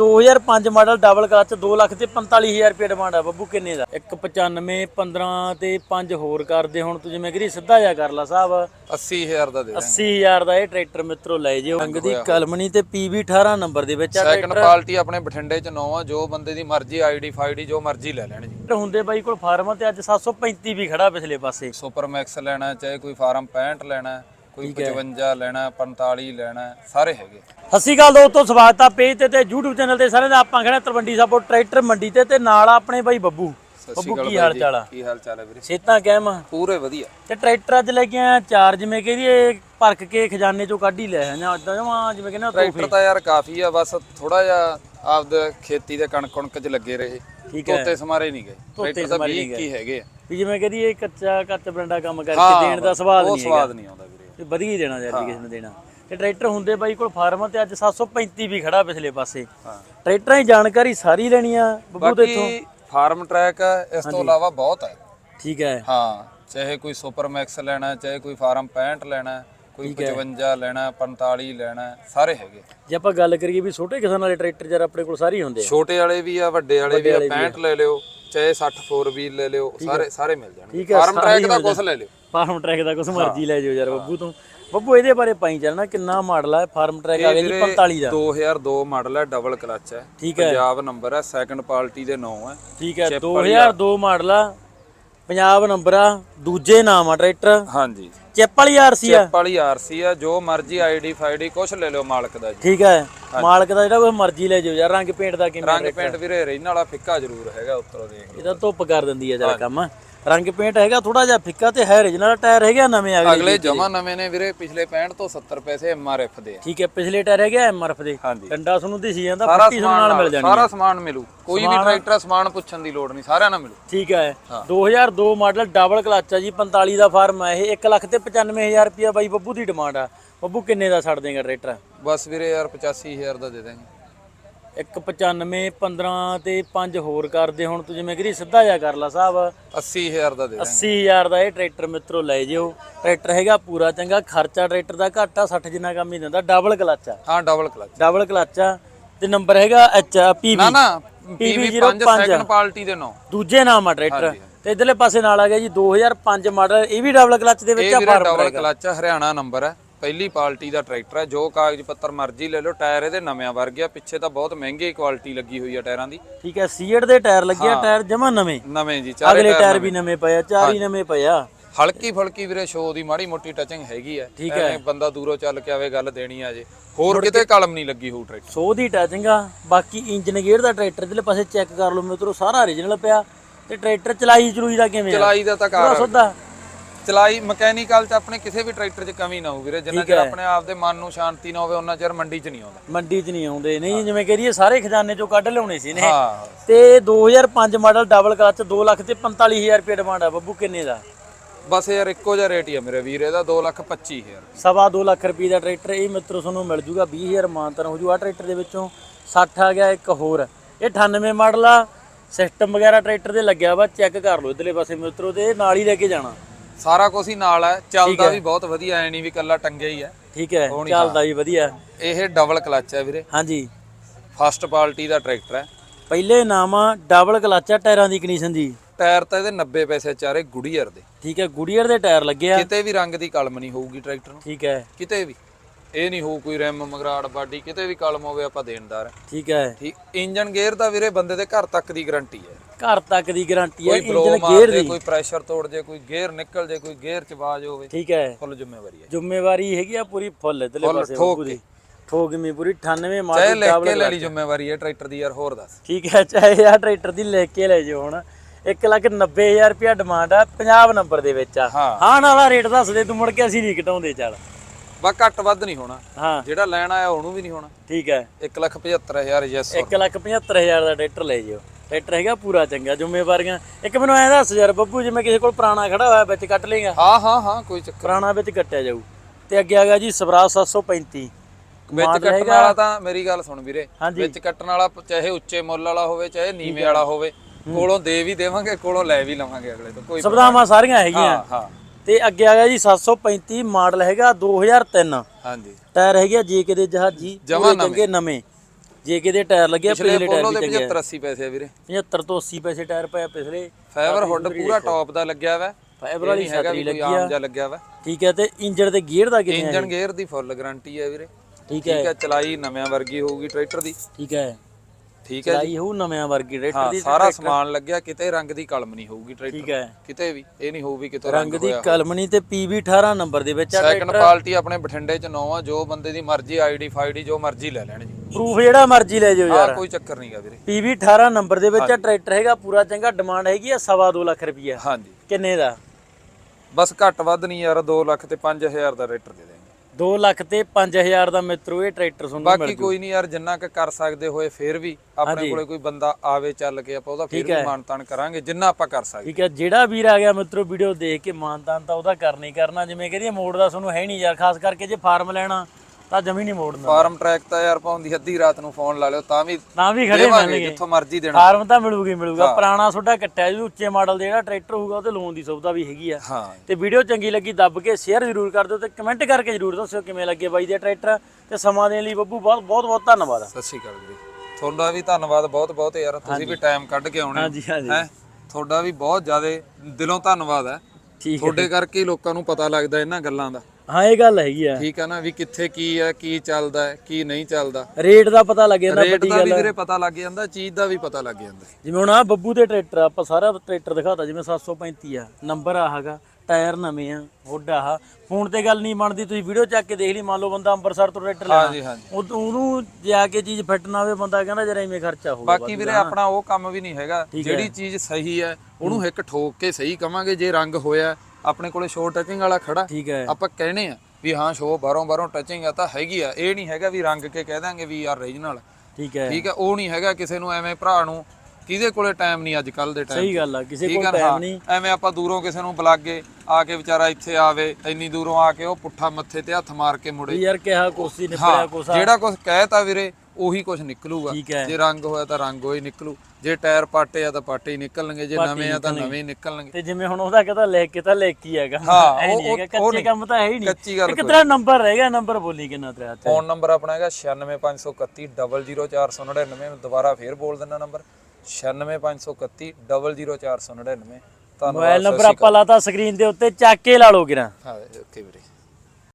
2005 model double clutch 2 lakh ਤੇ 45000 ਰੁਪਏ demand ਆ ਬੱਬੂ ਕਿੰਨੇ ਦਾ? 195 15 ਤੇ 5 ਹੋਰ ਕਰਦੇ ਹੁਣ ਤੂੰ ਜਿਵੇਂ ਕਰੀ ਸਿੱਧਾ ਜਾ ਕਰ ਲਾ ਸਾਹਿਬ। 80000 ਦਾ ਦੇ ਦਾਂਗੇ 80000 ਦਾ ਇਹ ਟਰੈਕਟਰ ਮਿੱਤਰੋ ਲੈ ਜਿਓ। ਰੰਗ ਦੀ ਕਲਮਣੀ ਤੇ PB 18 ਨੰਬਰ ਦੇ ਵਿੱਚ ਆ ਸੈਕੰਡ ਪਾਰਟੀ ਆਪਣੇ ਬਠਿੰਡੇ ਚ ਨੌ ਆ ਜੋ ਬੰਦੇ ਦੀ ਮਰਜ਼ੀ ਆਈਡੀ ਫਾਈਡੀ ਜੋ ਮਰਜ਼ੀ ਲੈ ਲੈਣ ਜੀ। ਹੁੰਦੇ ਬਾਈ ਕੋਲ ਫਾਰਮ ਤੇ ਅੱਜ 735 ਵੀ ਖੜਾ ਪਿਛਲੇ ਪਾਸੇ। ਸੁਪਰ ਮੈਕਸ ਲੈਣਾ ਚਾਹੇ ਕੋਈ ਫਾਰਮ 65 ਲੈਣਾ ਕੋਈ 55 ਲੈਣਾ 45 ਲੈਣਾ ਸਾਰੇ ਹੈਗੇ। ਸਤਿ ਸ਼੍ਰੀ ਅਕਾਲ ਦੋਸਤੋ ਸਵਾਗਤ ਆ ਪੇਜ ਤੇ ਤੇ YouTube ਚੈਨਲ ਤੇ ਸਾਰੇ ਦਾ। ਆਪਾਂ ਖੜੇ ਤਲਵੰਡੀ ਸਾਬੋ ਟਰੈਕਟਰ ਮੰਡੀ ਤੇ ਤੇ ਨਾਲ ਆ ਆਪਣੇ ਬਾਈ ਬੱਬੂ। ਬੱਬੂ ਕੀ ਹਾਲ ਚਾਲ ਆ? ਕੀ ਹਾਲ ਚਾਲ ਹੈ ਵੀਰੇ? ਸੇਤਾਂ ਕਹਿਮ ਪੂਰੇ ਵਧੀਆ। ਤੇ ਟਰੈਕਟਰ ਅੱਜ ਲੈ ਕੇ ਆਇਆ ਚਾਰ ਜਿਵੇਂ ਕਿ ਇਹ ਭਰਕ ਕੇ ਖਜ਼ਾਨੇ ਚੋਂ ਕੱਢ ਹੀ ਲਿਆ ਜਾਂ ਇਦਾਂ ਜਮਾ ਜਿਵੇਂ ਕਹਿੰਦਾ ਟਰੈਕਟਰ ਤਾਂ ਯਾਰ ਕਾਫੀ ਆ ਬਸ ਥੋੜਾ ਜਿਹਾ ਆਪਦੇ ਖੇਤੀ ਦੇ ਕਣਕ ਕਣਕ ਚ ਲੱਗੇ ਰਹੇ। ਠੀਕ ਹੈ। ਤੋਤੇ ਸਮਾਰੇ ਨਹੀਂ ਗਏ। ਟਰੈਕਟਰ ਤਾਂ 20 ਕੀ ਹੈਗੇ ਆ। ਵੀ ਜਿਵੇਂ ਕਹਦੀ ਇਹ ਕੱਚਾ ਕੱਚ ਬਰੰਡਾ ਕੰਮ ਕਰਕੇ ਦੇਣ ਦਾ ਸਵਾਦ ਨਹੀਂ ਹੈਗਾ। ਸਵਾਦ ਨਹੀਂ ਆਉਂਦਾ। ਤੇ ਵਧੀਆ ਹੀ ਦੇਣਾ ਯਾਰ ਜੀ ਕਿਸੇ ਨੂੰ ਦੇਣਾ। ਤੇ ਟਰੈਕਟਰ ਹੁੰਦੇ ਬਾਈ ਕੋਲ ਫਾਰਮ ਤੇ ਅੱਜ 735 ਵੀ ਖੜਾ ਪਿਛਲੇ ਪਾਸੇ। ਹਾਂ। ਟਰੈਕਟਰਾਂ ਦੀ ਜਾਣਕਾਰੀ ਸਾਰੀ ਲੈਣੀ ਆ ਬੱਬੂ ਤੇ ਇੱਥੋਂ। ਬਾਕੀ ਫਾਰਮ ਟਰੈਕ ਇਸ ਤੋਂ ਇਲਾਵਾ ਬਹੁਤ ਹੈ ਠੀਕ ਹੈ। ਹਾਂ ਚਾਹੇ ਕੋਈ ਸੁਪਰ ਮੈਕਸ ਲੈਣਾ ਚਾਹੇ ਕੋਈ ਫਾਰਮ 65 ਲੈਣਾ ਕੋਈ 55 ਲੈਣਾ 45 ਲੈਣਾ ਸਾਰੇ ਹੈਗੇ। ਜੇ ਆਪਾਂ ਗੱਲ ਕਰੀਏ ਵੀ ਛੋਟੇ ਕਿਸਾਨ ਵਾਲੇ ਟਰੈਕਟਰ ਯਾਰ ਆਪਣੇ ਕੋਲ ਸਾਰੇ ਹੁੰਦੇ ਆ। ਛੋਟੇ ਵਾਲੇ ਵੀ ਆ ਵੱਡੇ ਵਾਲੇ ਵੀ ਆ 65 ਲੈ ਲਿਓ ਚਾਹੇ 60 4 ਵੀਲ ਲੈ ਲਿਓ ਸਾਰੇ ਸਾਰੇ ਮਿਲ ਜਾਣਗੇ। ਫਾਰਮ ਟਰੈਕ ਦਾ ਕੁਝ ਲੈ ਲਿਓ। ਫਾਰਮ ਟਰੈਕ ਦਾ ਕੁਛ ਮਰਜ਼ੀ ਲੈ ਜਾਓ ਯਾਰ ਬੱਬੂ ਤੋਂ। ਬੱਬੂ ਇਹਦੇ ਬਾਰੇ ਪਾਈ ਚੱਲਣਾ ਕਿੰਨਾ ਮਾਡਲ ਹੈ ਫਾਰਮ ਟਰੈਕ ਆ ਗਿਆ ਜੀ 45 ਦਾ। 2002 ਮਾਡਲ ਹੈ ਡਬਲ ਕਲਚ ਹੈ ਠੀਕ ਹੈ। ਪੰਜਾਬ ਨੰਬਰ ਹੈ ਸੈਕੰਡ ਪਾਰਟੀ ਦੇ 9 ਹੈ ਠੀਕ ਹੈ 2002 ਮਾਡਲ ਆ ਪੰਜਾਬ ਨੰਬਰ ਆ ਦੂਜੇ ਨਾਮ ਆ ਟਰੈਕਟਰ। ਹਾਂਜੀ। ਚਿੱਪ ਵਾਲੀ ਆਰਸੀ ਆ। ਚਿੱਪ ਵਾਲੀ ਆਰਸੀ ਆ ਜੋ ਮਰਜ਼ੀ ਆਈਡੀ ਫਾਈਡੀ ਕੁਝ ਲੈ ਲਿਓ ਮਾਲਕ ਦਾ ਜੀ। ਠੀਕ ਹੈ ਮਾਲਕ ਦਾ ਜਿਹੜਾ ਕੋਈ ਮਰਜ਼ੀ ਲੈ ਜਾਓ ਯਾਰ ਰੰਗ ਪੇਂਟ ਦਾ ਕਿਵੇਂ ਰੰਗ ਪੇਂਟ ਵੀਰੇ ਰਹਿਣ ਵਾਲਾ ਫਿੱਕਾ ਜ਼ਰੂਰ ਹੈਗਾ ਉੱਤਰੋਂ ਦੇਖ ਲਓ ਇਹਦਾ ਧੁੱਪ ਕਰ ਦਿੰਦੀ ਆ ਜਰਾ ਕੰਮ। ਰੰਗ ਪੇਂਟ ਹੈਗਾ ਥੋੜਾ ਜਿਹਾ ਫਿੱਕਾ ਤੇ ਹੈ ਰੀਜਨਲ ਟਾਇਰ ਹੈਗਾ ਨਵੇਂ ਆ ਗਏ ਅਗਲੇ ਜਮਾ ਨਵੇਂ ਨੇ ਵੀਰੇ ਪਿਛਲੇ 65 ਤੋਂ 70 ਪੈਸੇ ਐਮਆਰਐਫ ਦੇ ਆ। ਠੀਕ ਹੈ ਪਿਛਲੇ ਟਾਇਰ ਹੈਗੇ ਐਮਆਰਐਫ ਦੇ। ਡੰਡਾ ਤੁਹਾਨੂੰ ਦਿਸੀ ਜਾਂਦਾ ਸਾਰਾ ਪੱਟੀ ਤੁਹਾਨੂੰ ਨਾਲ ਮਿਲ ਜਾਣੀ ਸਾਰਾ ਸਮਾਨ ਮਿਲੂ। ਕੋਈ ਵੀ ਟਰੈਕਟਰ ਸਮਾਨ ਪੁੱਛਣ ਦੀ ਲੋੜ ਨਹੀਂ ਸਾਰਿਆਂ ਨਾਲ ਮਿਲੂ। ਠੀਕ ਹੈ। 2002 ਮਾਡਲ ਡਬਲ ਕਲਚ ਆ ਜੀ 45 ਦਾ ਫਾਰਮ ਆ ਇਹ। 1 ਲੱਖ ਤੇ 95000 ਰੁਪਿਆ ਬਾਈ ਬੱਬੂ ਦੀ ਡਿਮਾਂਡ ਆ। ਬੱਬੂ ਕਿੰਨੇ ਦਾ ਛੱਡ ਦੇਗਾ ਟਰੈਕਟਰ? ਬਸ ਵੀਰੇ ਯਾਰ 85000 ਦਾ ਦੇ ਦਾਂਗੇ 195 15 ਤੇ 5 ਹੋਰ ਕਰਦੇ ਹੁਣ ਤੂੰ ਜਿਵੇਂ ਕਰੀ ਸਿੱਧਾ ਜਾ ਕਰ ਲਾ ਸਾਹਿਬ। 80000 ਦਾ ਦੇ ਦਾਂਗੇ। 80000 ਦਾ ਇਹ ਟਰੈਕਟਰ ਮਿੱਤਰੋ ਲੈ ਜਿਓ। ਟਰੈਕਟਰ ਹੈਗਾ ਪੂਰਾ ਚੰਗਾ ਖਰਚਾ ਟਰੈਕਟਰ ਦਾ ਘੱਟ ਆ 60 ਜਿੰਨਾ ਕੰਮ ਹੀ ਦਿੰਦਾ ਡਬਲ ਕਲਚ ਆ। ਹਾਂ ਡਬਲ ਕਲਚ ਡਬਲ ਕਲਚ ਆ। ਤੇ ਨੰਬਰ ਹੈਗਾ ਐਚ ਪੀਵੀ ਨਾ ਨਾ ਪੀਵੀ 5 ਸੈਕੰਡ ਪਾਰਟੀ ਦੇ 9 ਦੂਜੇ ਨਾਮ ਆ ਟਰੈਕਟਰ। ਤੇ ਇਧਰਲੇ ਪਾਸੇ ਨਾਲ ਆ ਗਿਆ ਜੀ 2005 ਮਾਡਲ ਇਹ ਵੀ ਡਬਲ ਕਲਚ ਦੇ ਵਿੱਚ ਆ ਫਾਰਮ ਡਬਲ ਕਲਚ ਹਰਿਆਣਾ ਨੰਬਰ ਹੈ ਪਹਿਲੀ ਪਾਰਟੀ ਦਾ ਟਰੈਕਟਰ ਹੈ ਜੋ ਕਾਗਜ਼ ਪੱਤਰ ਮਰਜ਼ੀ ਲੈ ਲਓ ਟਾਇਰ ਇਹਦੇ ਨਵਿਆਂ ਵਰਗੇ ਆ ਪਿੱਛੇ ਤਾਂ ਬਹੁਤ ਮਹਿੰਗੀ ਕੁਆਲਿਟੀ ਲੱਗੀ ਹੋਈ ਆ ਟਾਇਰਾਂ ਦੀ। ਠੀਕ ਹੈ ਸੀਟ ਦੇ ਟਾਇਰ ਲੱਗੇ ਆ ਟਾਇਰ ਜਮਾ ਨਵੇਂ। ਨਵੇਂ ਜੀ ਚਾਰੇ ਅਗਲੇ ਟਾਇਰ ਵੀ ਨਵੇਂ। ਪਏ ਆ ਚਾਰ ਹੀ ਨਵੇਂ ਪਏ ਆ। ਹਲਕੀ ਫਲਕੀ ਵੀਰੇ ਸ਼ੋ ਦੀ ਮਾੜੀ ਮੋਟੀ ਟਚਿੰਗ ਹੈਗੀ ਹੈ ਠੀਕ ਐਵੇਂ ਬੰਦਾ ਦੂਰੋਂ ਚੱਲ ਕੇ ਆਵੇ ਗੱਲ ਦੇਣੀ ਆ ਜੇ। ਹੋਰ ਕਿਤੇ ਕਲਮ ਨਹੀਂ ਲੱਗੀ ਹੋਊ ਟਰੈਕਟਰ। ਸੋ ਦੀ ਟੈਚਿੰਗ ਆ ਬਾਕੀ ਇੰਜਨ ਗੇਅਰ ਦਾ ਟਰੈਕਟਰ ਇਧਰਲੇ ਪਾਸੇ ਚੈੱਕ ਕਰ ਲਓ ਮਿੱਤਰੋ ਸਾਰਾ origignal ਪਿਆ। ਤੇ ਟਰੈਕਟਰ ਚਲਾਈ ਚਲੂਈ ਦਾ ਕਿਵੇਂ ਆ? ਚਲਾਈ ਦਾ ਤਾਂ ਕਾਰ ਸੁੱਧਾ ਚਲਾਈ ਮਕੈਨੀਕਲ ਚ ਆਪਣੇ ਕਿਸੇ ਵੀ ਟਰੈਕਟਰ 'ਚ ਕਮੀ ਨਾ ਹੋਊ ਵੀਰੇ ਜਿੰਨਾ ਚਿਰ ਆਪਣੇ ਆਪ ਦੇ ਮਨ ਨੂੰ ਸ਼ਾਂਤੀ ਨਾ ਹੋਵੇ ਉਹਨਾਂ ਚਿਰ ਮੰਡੀ 'ਚ ਨਹੀਂ ਆਉਂਦਾ। ਮੰਡੀ 'ਚ ਨਹੀਂ ਆਉਂਦੇ। ਨਹੀਂ ਜਿਵੇਂ ਕਰੀਏ ਸਾਰੇ ਖਜ਼ਾਨੇ ਚੋਂ ਕੱਢ ਲਿਆਉਣੇ ਸੀ ਨੇ। ਹਾਂ। ਤੇ 2005 ਮਾਡਲ ਡਬਲ ਕਲਚ 2 ਲੱਖ ਤੇ 45000 ਰੁਪਏ ਡਿਮਾਂਡ ਆ ਬੱਬੂ ਕਿੰਨੇ ਦਾ? ਬਸ ਯਾਰ ਇੱਕੋ ਜਿਹਾ ਰੇਟ ਹੀ ਆ ਮੇਰੇ ਵੀਰੇ ਦਾ 225000 ਸਵਾ 2 ਲੱਖ ਰੁਪਏ ਦਾ ਟਰੈਕਟਰ ਇਹ ਮਿੱਤਰੋ ਤੁਹਾਨੂੰ ਮਿਲ ਜੂਗਾ 20000 ਮਾਨਤਨ ਹੋ ਜੂ। ਆ ਟਰੈਕਟਰ ਦੇ ਵਿੱਚੋਂ 60 ਆ ਗਿਆ ਇੱਕ ਹੋਰ। ਇਹ 98 ਮਾਡਲ ਆ। ਸਿਸਟਮ ਵਗੈਰਾ ਟਰੈਕਟਰ ਦੇ ਲੱਗਿਆ ਵਾ ਚੈੱਕ ਕਰ ਲਓ ਇਧਰਲੇ ਪਾਸੇ ਮਿੱਤਰੋ ਤੇ ਨਾਲ ਹੀ ਲੈ ਕੇ ਜਾਣਾ। ਸਾਰਾ ਕੁਝ ਹੀ ਨਾਲ ਹੈ। ਚੱਲਦਾ ਵੀ ਬਹੁਤ ਵਧੀਆ ਐ ਨਹੀਂ ਵੀ ਕੱਲਾ ਟੰਗਿਆ ਹੀ ਹੈ। ਠੀਕ ਹੈ ਚੱਲਦਾ ਵੀ ਵਧੀਆ। ਇਹ ਡਬਲ ਕਲਚ ਹੈ ਵੀਰੇ। ਹਾਂਜੀ। ਫਸਟ ਪਾਰਟੀ ਦਾ ਟਰੈਕਟਰ ਹੈ। ਪਹਿਲੇ ਨਾਮ ਆ ਡਬਲ ਕਲਚ ਆ ਟਾਇਰਾਂ ਦੀ ਕੰਡੀਸ਼ਨ ਦੀ। ਟਾਇਰ ਤਾਂ ਇਹਦੇ 90 ਪੈਸੇ ਚਾਰੇ ਗੁੜੀਅਰ ਦੇ। ਠੀਕ ਹੈ ਗੁਡੀਅਰ ਦੇ ਟਾਇਰ ਲੱਗੇ ਆ। ਕਿਤੇ ਵੀ ਰੰਗ ਦੀ ਕਲਮ ਨਹੀਂ ਹੋਊਗੀ ਟਰੈਕਟਰ ਨੂੰ। ਠੀਕ ਹੈ। ਕਿਤੇ ਵੀ। ਇਹ ਨਹੀਂ ਹੋਊ ਕੋਈ ਰੈਮ ਮਗਰਾੜ ਬਾਡੀ ਕਿਤੇ ਵੀ ਕਲਮ ਹੋਵੇ ਆਪਾਂ ਦੇਣਦਾਰ ਹੈ। ਠੀਕ ਹੈ। ਠੀਕ। ਇੰਜਨ ਗੇਅਰ ਦਾ ਵੀਰੇ ਬੰਦੇ ਦੇ ਘਰ ਤੱਕ ਦੀ ਗਾਰੰਟੀ ਹੈ। ਘਰ ਤੱਕ ਦੀ ਗਾਰੰਟੀ ਹੈ ਕੋਈ ਬਲੋ ਇੰਜਨ ਗੇਅਰ ਦੀ। ਕੋਈ ਪ੍ਰੈਸ਼ਰ ਤੋੜ ਜੇ ਕੋਈ ਗੇਅਰ ਨਿਕਲ ਜੇ ਕੋਈ ਗੇਅਰ ਚ ਆਵਾਜ਼ ਹੋਵੇ ਠੀਕ ਹੈ। ਫੁੱਲ ਜ਼ਿੰਮੇਵਾਰੀ ਹੈ ਜ਼ਿੰਮੇਵਾਰੀ ਹੈਗੀ ਆ ਪੂਰੀ ਫੁੱਲ ਇਧਰਲੇ ਫੁੱਲ ਪਾਸੇ ਠੋਕ ਪੂਰੀ। ਠੋਕਵੀਂ ਪੂਰੀ 98 ਚਾਹੇ ਮਾਡਲ ਡਬਲ ਕੇ ਲੈ ਲਈ ਜ਼ਿੰਮੇਵਾਰੀ ਹੈ ਟਰੈਕਟਰ ਦੀ ਯਾਰ ਹੋਰ ਦੱਸ। ਠੀਕ ਹੈ ਚਾਹੇ ਆ ਟਰੈਕਟਰ ਦੀ ਲੈ ਕੇ ਲੈ ਜਾਓ ਹੁਣ। 190000 ਰੁਪਿਆ ਡਿਮਾਂਡ ਆ ਪੰਜਾਬ ਨੰਬਰ ਦੇ ਵਿੱਚ ਆ। ਹਾਂ। ਹਾਂ ਵਾਲਾ ਰੇਟ ਦੱਸ ਦੇ ਤੂੰ ਮੁੜ ਕੇ ਅਸੀਂ ਨਹੀਂ ਘਟਾਉਂਦੇ ਚੱਲ। ਬਾ ਘੱਟ ਵੱਧ ਨਹੀਂ ਹੋਣਾ। ਹਾਂ। ਜਿਹੜਾ ਲੈਣ ਆਇਆ ਉਹਨੂੰ ਵੀ ਨਹੀਂ ਹੋਣਾ। ਠੀਕ ਹੈ। 175000 ਯੈਸ 175000 ਦਾ ਟਰੈਕਟਰ ਲੈ ਜਿਓ। ਟਰੈਕਟਰ ਹੈਗਾ ਪੂਰਾ ਚੰਗਾ। ਜ਼ਿੰਮੇਵਾਰੀਆਂ ਇੱਕ ਮੈਨੂੰ ਐਂ ਦੱਸ ਯਾਰ ਬੱਬੂ ਜਿਵੇਂ ਕਿਸੇ ਕੋਲ ਪੁਰਾਣਾ ਖੜਾ ਹੋਇਆ ਵਿੱਚ ਕੱਟ ਲੇਗਾ ਹਾਂ ਹਾਂ ਹਾਂ ਕੋਈ ਚੱਕਰ ਪੁਰਾਣਾ ਵਿੱਚ ਕੱਟਿਆ ਜਾਊ। ਤੇ ਅੱਗੇ ਆ ਗਿਆ ਜੀ ਸਵਰਾਜ 735 ਵਿੱਚ ਕੱਟਣ ਵਾਲਾ ਤਾਂ ਮੇਰੀ ਗੱਲ ਸੁਣ ਵੀਰੇ। ਵਿੱਚ ਕੱਟਣ ਵਾਲਾ ਚਾਹੇ ਉੱਚੇ ਮੁੱਲ ਵਾਲਾ ਹੋਵੇ ਚਾਹੇ ਨੀਵੇਂ ਵਾਲਾ ਹੋਵੇ ਕੋਲੋਂ ਦੇ ਵੀ ਦੇਵਾਂਗੇ ਕੋਲੋਂ ਲੈ ਵੀ ਲਵਾਂਗੇ ਅਗਲੇ ਤੋਂ ਕੋਈ ਸਬਦਾਵਾਂ ਸਾਰੀਆਂ ਹੈਗੀਆਂ। ਹਾਂ ਹਾਂ। ਤੇ ਅੱਗੇ ਆ ਗਿਆ ਜੀ 735 ਮਾਡਲ ਹੈਗਾ 2003 ਹਾਂਜੀ। ਟਾਇਰ ਹੈਗੇ ਜੇਕੇ ਦੇ ਜਹਾਜ਼ੀ ਜਮਾਂ ਨਵੇਂ। ਜੇ ਕਿਤੇ ਟਾਇਰ ਲੱਗਿਆ ਪਿਛਲੇ ਟਾਇਰ ਪੋਲੋ ਵੀ ਦੇ ਚੰਗੇ 75 80 ਪੈਸੇ ਆ ਵੀਰੇ। 75 ਤੋਂ 80 ਪੈਸੇ ਟਾਇਰ ਪਿਆ ਪਿਛਲੇ। ਫਾਈਬਰ ਹੁੱਡ ਪੂਰਾ ਟੌਪ ਦਾ ਲੱਗਿਆ ਵਾ। ਫਾਈਬਰ ਵਾਲੀ ਛਤਰੀ ਲੱਗੀ ਆਮ ਆ ਜਿਹਾ ਲੱਗਿਆ ਵਾ। ਠੀਕ ਹੈ ਤੇ ਇੰਜਣ ਤੇ ਗੀਅਰ ਦਾ ਕਿੰਨੇ ਇੰਜਨ ਗੇਅਰ ਦੀ ਫੁੱਲ ਗਾਰੰਟੀ ਹੈ ਵੀਰੇ। ਠੀਕ ਹੈ ਠੀਕ ਹੈ ਚਲਾਈ ਨਵਿਆਂ ਵਰਗੀ ਹੋਊਗੀ ਟਰੈਕਟਰ ਦੀ। ਠੀਕ ਹੈ ਠੀਕ ਹੈ ਜੀ। ਚਲਾਈ ਹੋਊ ਨਵਿਆਂ ਵਰਗੀ ਟਰੈਕਟਰ ਹਾਂ ਦੀ ਸਾਰਾ ਸਮਾਨ ਲੱਗਿਆ ਕਿਤੇ ਰੰਗ ਦੀ ਕਲਮ ਨਹੀਂ ਹੋਊਗੀ ਟਰੈਕਟਰ। ਠੀਕ ਹੈ। ਕਿਤੇ ਵੀ ਇਹ ਨਹੀਂ ਹੋਊ ਵੀ ਕਿਤੋਂ ਰੰਗ ਦੀ ਕਲਮਣੀ ਤੇ PV 18 ਨੰਬਰ ਦੇ ਵਿੱਚ ਆ ਸੈਕੰਡ ਪਾਰਟੀ ਆਪਣੇ ਬਠਿੰਡੇ ਚ ਨੌ ਆ ਜੋ ਬੰਦੇ ਦੀ ਮਰਜ਼ੀ ਆਈਡੀ ਫਾਈਡੀ ਜੋ ਮਰਜ਼ੀ ਲੈ ਲੈਣ ਜੀ। ਪ੍ਰੂਫ ਜਿਹੜਾ ਮਰਜ਼ੀ ਲੈ ਜਾਓ ਆ ਯਾਰ ਕੋਈ ਚੱਕਰ ਨਹੀਂਗਾ ਵੀਰੇ। PV 18 ਨੰਬਰ ਦੇ ਵਿੱਚ ਆ ਟਰੈਕਟਰ ਹੈਗਾ ਪੂਰਾ ਚੰਗਾ ਡਿਮਾਂਡ ਹੈਗੀ ਆ ਸਵਾ ਦੋ ਲੱਖ ਰੁਪਈਆ। ਹਾਂਜੀ। ਕਿੰਨੇ ਦਾ? ਬਸ ਘੱਟ ਵੱਧ ਨਹੀਂ ਯਾਰ 2 ਲੱਖ ਤੇ 5000 ਦਾ ਰੇਟਰ ਦੇ। 2 ਲੱਖ ਤੇ 5000 ਦਾ ਮਿੱਤਰੋ ਇਹ ਟਰੈਕਟਰ ਤੁਹਾਨੂੰ ਬਾਕੀ ਕੋਈ ਨਹੀਂ ਯਾਰ ਜਿੰਨਾ ਕੁ ਕਰ ਸਕਦੇ ਹੋਏ ਫੇਰ ਵੀ ਆਪਣੇ ਕੋਲੇ ਕੋਈ ਬੰਦਾ ਆਵੇ ਚੱਲ ਕੇ ਆਪਾਂ ਉਹਦਾ ਫੇਰ ਵੀ ਮਾਨਤਾਨ ਕਰਾਂਗੇ ਜਿੰਨਾ ਆਪਾਂ ਕਰ ਸਕਦੇ। ਠੀਕ ਹੈ ਜਿਹੜਾ ਵੀਰ ਆ ਗਿਆ ਮਿੱਤਰੋ ਵੀਡੀਓ ਦੇਖ ਕੇ ਮਾਨਤਾਨ ਤਾਂ ਉਹਦਾ ਕਰਨਾ ਕਰਨਾ ਜਿਵੇਂ ਕਹਿੰਦੀ ਮੋੜ ਦਾ ਤੁਹਾਨੂੰ ਹੈ ਨਹੀਂ ਯਾਰ ਖਾਸ ਕਰਕੇ ਜੇ ਫਾਰਮ ਲੈਣਾ ਤਾਂ ਜਮੀ ਨਹੀਂ ਮੋੜਨਾ। ਫਾਰਮ ਟਰੈਕ ਤਾਂ ਯਾਰ ਪਾਉਂਦੀ ਅੱਧੀ ਰਾਤ ਨੂੰ ਫੋਨ ਲਾ ਲਿਓ ਤਾਂ ਵੀ ਤਾਂ ਵੀ ਖੜੇ ਦੇਵਾਂਗੇ ਮਿਲਣਗੇ ਜਿੱਥੋਂ ਮਰਜ਼ੀ ਦੇਣਾ। ਫਾਰਮ ਤਾਂ ਮਿਲੂਗੀ ਮਿਲੂਗਾ। ਪੁਰਾਣਾ ਤੁਹਾਡਾ ਕੱਟਿਆ ਜੀ ਉੱਚੇ ਮਾਡਲ ਦੇ ਜਿਹੜਾ ਟਰੈਕਟਰ ਹੋਊਗਾ ਉਹਤੇ ਲੋਨ ਦੀ ਸੁਵਿਧਾ ਵੀ ਹੈਗੀ ਆ। ਹਾਂ। ਤੇ ਵੀਡੀਓ ਚੰਗੀ ਲੱਗੀ ਦੱਬ ਕੇ ਸ਼ੇਅਰ ਜ਼ਰੂਰ ਕਰ ਦਿਓ ਤੇ ਕਮੈਂਟ ਕਰਕੇ ਜ਼ਰੂਰ ਦੱਸਿਓ ਕਿਵੇਂ ਲੱਗੇ ਬਾਈ ਦੇ ਟਰੈਕਟਰ। ਤੇ ਸਮਾਂ ਦੇਣ ਲਈ ਬੱਬੂ ਬਹੁਤ ਬਹੁਤ ਬਹੁਤ ਧੰਨਵਾਦ ਸਤਿ ਸ਼੍ਰੀ ਅਕਾਲ ਵੀਰੇ ਤੁਹਾਡਾ ਵੀ ਧੰਨਵਾਦ ਬਹੁਤ ਬਹੁਤ ਯਾਰ। ਤੁਸੀਂ ਵੀ ਟਾਈਮ ਕੱਢ ਕੇ ਆਉਣੇ ਹਾਂਜੀ ਹਾਂਜੀ। ਹੈ? ਤੁਹਾਡਾ ਵੀ ਬਹੁਤ ਜ਼ਿਆਦਾ ਦਿਲੋਂ ਧੰਨਵਾਦ ਹੈ। ਠੀਕ ਹੈ ਤੁਹਾਡੇ ਕਰਕੇ ਹੀ ਲੋਕਾਂ ਨੂੰ ਪਤਾ ਲੱਗਦਾ ਇਹਨਾਂ ਗੱਲਾਂ ਦਾ। ਹਾਂ ਇਹ ਗੱਲ ਹੈਗੀ ਆ। ਠੀਕ ਹੈ ਨਾ ਵੀ ਕਿੱਥੇ ਕੀ ਹੈ ਕੀ ਚੱਲਦਾ ਹੈ ਕੀ ਨਹੀਂ ਚੱਲਦਾ। ਰੇਟ ਦਾ ਪਤਾ ਲੱਗ ਜਾਂਦਾ ਰੇਟ ਵੱਡੀ ਦਾ ਵੀ ਗੱਲ ਵੀਰੇ ਪਤਾ ਲੱਗ ਜਾਂਦਾ ਚੀਜ਼ ਦਾ ਵੀ ਪਤਾ ਲੱਗ ਜਾਂਦਾ। ਜਿਵੇਂ ਹੁਣ ਆ ਬੱਬੂ ਦੇ ਟਰੈਕਟਰ ਆ, ਆਪਾਂ ਸਾਰਾ ਟਰੈਕਟਰ ਦਿਖਾਤਾ ਜਿਵੇਂ 735 ਆ ਨੰਬਰ ਆ ਹੈਗਾ ਟਾਇਰ ਨਵੇਂ ਆ ਹੁੱਡ ਆ ਫੋਨ ਤੇ ਗੱਲ ਨਹੀਂ ਬਣਦੀ ਤੁਸੀਂ ਵੀਡੀਓ ਚੱਕ ਕੇ ਦੇਖ ਲਈ ਮੰਨ ਲਓ ਬੰਦਾ ਅੰਮ੍ਰਿਤਸਰ ਤੋਂ ਟਰੈਕਟਰ ਲੈਣਾ ਹਾਂਜੀ ਹਾਂਜੀ। ਉਹ ਉਹਨੂੰ ਜਾ ਕੇ ਚੀਜ਼ ਫਿੱਟ ਨਾ ਹੋਵੇ ਬੰਦਾ ਕਹਿੰਦਾ ਜਰਾ ਐਵੇਂ ਖਰਚਾ ਹੋਊਗਾ ਬਾਕੀ ਵੀਰੇ ਆਪਣਾ ਉਹ ਕੰਮ ਵੀ ਨਹੀਂ ਹੈਗਾ ਜਿਹੜੀ ਚੀਜ਼ ਸਹੀ ਹੈ ਉਹਨੂੰ ਇੱਕ ਠੋਕ ਕੇ ਸਹੀ ਕਵਾਂਗੇ ਜੇ ਰੰਗ ਹੋਇਆ ਆਪਣੇ ਕੋਲੇ ਸ਼ੋ ਟਚਿੰਗ ਵਾਲਾ ਖੜਾ। ਠੀਕ ਹੈ। ਆਪਾਂ ਕਹਿਣੇ ਆ ਵੀ ਹਾਂ ਸ਼ੋ ਬਾਹਰੋਂ ਬਾਹਰੋਂ ਟਚਿੰਗ ਆ ਤਾਂ ਹੈਗੀ ਆ। ਇਹ ਨਹੀਂ ਹੈਗਾ ਵੀ ਰੰਗ ਕੇ ਕਹਿ ਦਾਂਗੇ ਵੀ ਯਾਰ ਰੀਜਨਲ ਠੀਕ ਹੈ। ਠੀਕ ਹੈ ਉਹ ਨਹੀਂ ਹੈਗਾ ਕਿਸੇ ਨੂੰ ਐਵੇਂ ਭਰਾ ਨੂੰ ਕਿਹਦੇ ਕੋਲੇ ਟਾਈਮ ਨਹੀਂ ਅੱਜ ਕੱਲ ਦੇ ਟਾਈਮ ਸਹੀ ਗੱਲ ਆ ਕਿਸੇ ਕੋਲ ਟਾਈਮ ਨਹੀਂ। ਐਵੇਂ ਆਪਾਂ ਦੂਰੋਂ ਕਿਸੇ ਨੂੰ ਬੁਲਾਗੇ ਆ ਕੇ ਵਿਚਾਰਾ ਇੱਥੇ ਆਵੇ ਇੰਨੀ ਦੂਰੋਂ ਆ ਕੇ ਉਹ ਪੁੱਠਾ ਮੱਥੇ ਤੇ ਹੱਥ ਮਾਰ ਕੇ ਮੁੜੇ। ਯਾਰ ਕਿਹਾ ਕੋਸੀ ਨਿਪੜਿਆ ਕੋਸਾ ਜਿਹੜਾ ਕੁਝ ਕਹਿਤਾ ਵੀਰੇ ਉਹੀ ਕੁਝ ਨਿਕਲੂਗਾ। ਠੀਕ ਹੈ। ਜੇ ਰੰਗ ਹੋਇਆ ਤਾਂ ਰੰਗ ਹੋਈ ਨਿਕਲੂ। ਜੇ ਟਾਇਰ ਪਾਟੇ ਆ ਤਾਂ ਪਾਟੇ ਹੀ ਨਿਕਲਣਗੇ। ਜੇ ਨਵੇਂ ਆ ਤਾਂ ਨਵੇਂ ਹੀ ਨਿਕਲਣਗੇ। ਤੇ ਜਿਵੇਂ ਹੁਣ ਉਹਦਾ ਕਹਿੰਦਾ ਲੈ ਕੇ ਤਾਂ ਲੈ ਕੀ ਹੈਗਾ। ਹਾਂ, ਐ ਉਹ- ਨਹੀਂ ਹੈਗਾ ਉਹ ਕੱਚੇ ਨਹੀਂ। ਕੰਮ ਤਾਂ ਹੈ ਹੀ ਨਹੀਂ। ਕੱਚੀ ਗੱਲ ਇੱਕ ਤੇਰਾ ਨੰਬਰ ਰਹਿ ਗਿਆ ਨੰਬਰ ਬੋਲੀ ਕਿੰਨਾ ਤੇਰਾ ਤੇ ਫੋਨ ਨੰਬਰ ਆਪਣਾ ਹੈਗਾ 9651300499 ਦੁਬਾਰਾ ਫੇਰ ਬੋਲ ਦਿੰਦਾ ਨੰਬਰ। 9651300499 ਧੰਨਵਾਦ ਮੋਬਾਈਲ ਨੰਬਰ ਆਪਾਂ ਲਾਤਾ ਸਕਰੀਨ ਦੇ ਉੱਤੇ ਚੱਕ ਕੇ ਲਾ ਲਓ ਕਿਰਾ ਹਾਂ ਓਕੇ ਵੀਰੇ।